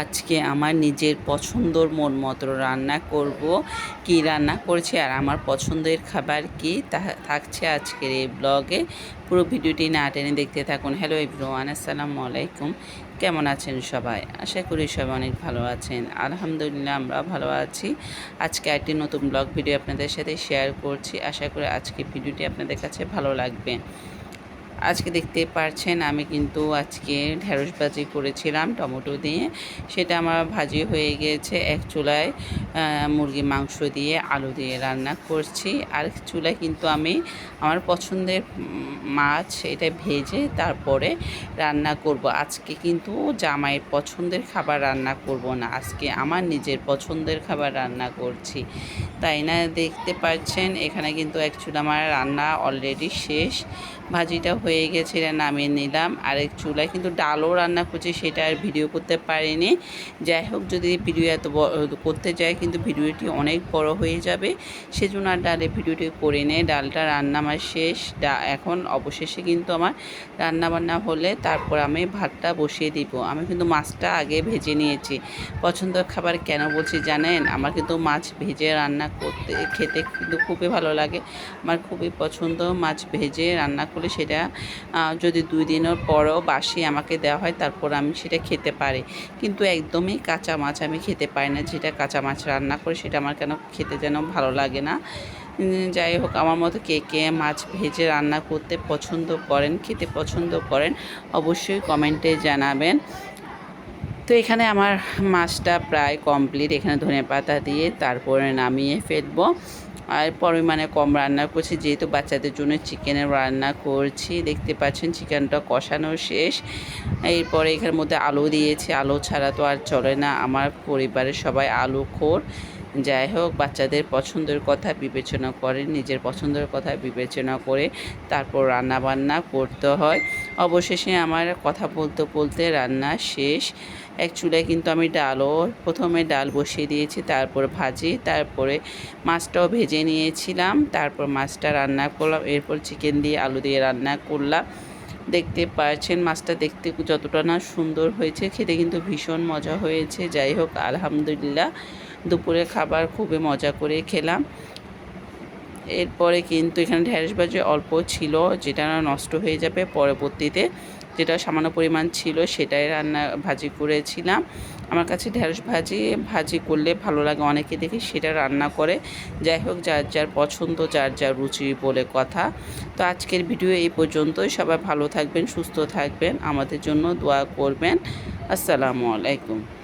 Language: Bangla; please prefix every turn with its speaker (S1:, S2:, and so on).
S1: আজকে আমার নিজের পছন্দর মন মতো রান্না করব। কি রান্না করছি আর আমার পছন্দের খাবার কি থাকছে আজকের এই ব্লগে। পুরো ভিডিওটি না টেনে দেখতে থাকুন। হ্যালো এভরিওয়ান আসসালামু আলাইকুম। কেমন আছেন সবাই? আশা করি সবাই অনেক ভালো আছেন। আলহামদুলিল্লাহ আমরা ভালো আছি। আজকে একটি নতুন ব্লগ ভিডিও আপনাদের সাথে শেয়ার করছি। আশা করি আজকে ভিডিওটি আপনাদের কাছে ভালো লাগবে। আজকে দেখতে পারছেন, আমি কিন্তু আজকে ঢেঁড়স ভাজি করেছিলাম, টমেটো দিয়ে। সেটা আমার ভাজি হয়ে গিয়েছে এক চুলায় মুরগি মাংস দিয়ে, আলু দিয়ে রান্না করছি। আর চুলায় কিন্তু আমি আমার পছন্দের মাছ এটা ভেজে তারপরে রান্না করব। আজকে কিন্তু জামাইয়ের পছন্দের খাবার রান্না করব না, আজকে আমার নিজের পছন্দের খাবার রান্না করছি। তাই না, দেখতে পাচ্ছেন, এখানে কিন্তু অ্যাকচুয়ালি আমার রান্না অলরেডি শেষ, ভাজিটা হয়ে গেছে, এটা নামিয়ে নিলাম। আরেক চুলায় কিন্তু ডালও রান্না করছি, সেটা আর ভিডিও করতে পারিনি। যাই হোক, যদি ভিডিও এত করতে যায় কিন্তু ভিডিওটি অনেক বড় হয়ে যাবে। সেজন্য আর ডালে ভিডিওটি করে নে। ডালটা রান্না আমার শেষ। এখন অবশেষে কিন্তু আমার রান্না বান্না হলে তারপর আমি ভাতটা বসিয়ে দিব। আমি কিন্তু মাছটা আগে ভেজে নিয়েছি। পছন্দের খাবার কেন বলছি জানেন? আমার কিন্তু মাছ ভেজে রান্না করতে, খেতে কিন্তু খুবই ভালো লাগে। আমার খুবই পছন্দ মাছ ভেজে রান্না করলে সেটা যদি দুই দিনের পরও বাসি আমাকে দেওয়া হয়, তারপর আমি সেটা খেতে পারি। কিন্তু একদমই কাঁচা মাছ আমি খেতে পারি না। যেটা কাঁচা মাছ রান্না করে, সেটা আমার কেন খেতে যেন ভালো লাগে না। যাই হোক, আমার মতো কে কে মাছ ভেজে রান্না করতে পছন্দ করেন, খেতে পছন্দ করেন, অবশ্যই কমেন্টে জানাবেন। তো এখানে আমার মাছটা প্রায় কমপ্লিট এখানে ধনে পাতা দিয়ে তারপরে নামিয়ে ফেলব। আর পরিমাণে কম রান্না করছি, যেহেতু বাচ্চাদের জন্য চিকেনের রান্না করছি। দেখতে পাচ্ছেন চিকেনটা কষানো শেষ। এরপরে এখানের মধ্যে আলু দিয়েছি। আলু ছাড়া তো আর চলে না। আমার পরিবারের সবাই আলু খোর। যাই হোক, বাচ্চাদের পছন্দের কথা বিবেচনা করে, নিজের পছন্দের কথা বিবেচনা করে তারপর রান্না বান্না করতে হয়। অবশেষে আমার কথা বলতে বলতে রান্না শেষ। এক চুলায় কিন্তু আমি ডালও, প্রথমে ডাল বসিয়ে দিয়েছি, তারপর ভাজি, তারপরে মাছটাও ভেজে নিয়েছিলাম, তারপর মাছটা রান্না করলাম, এরপর চিকেন দিয়ে আলু দিয়ে রান্না করলাম। দেখতে পারছেন, মাছটা দেখতে যতটা না সুন্দর হয়েছে, খেতে কিন্তু ভীষণ মজা হয়েছে। যাই হোক, আলহামদুলিল্লাহ দুপুরে খাবার খুবই মজা করে খেলাম। এরপরে কিন্তু এখানে ঢ্যাঁড়স ভাজি অল্প ছিল, যেটা নষ্ট হয়ে যাবে পরবর্তীতে। যেটা সামান্য পরিমাণ ছিল, সেটাই রান্না, ভাজি করেছিলাম। আমার কাছে ঢ্যাঁড়স ভাজি ভাজি করলে ভালো লাগে, অনেকে দেখি সেটা রান্না করে। যাই হোক, যার যার পছন্দ, যার যার রুচি বলে কথা। তো আজকের ভিডিও এই পর্যন্তই সবাই ভালো থাকবেন, সুস্থ থাকবেন। আমাদের জন্য দোয়া করবেন। আসসালামু আলাইকুম।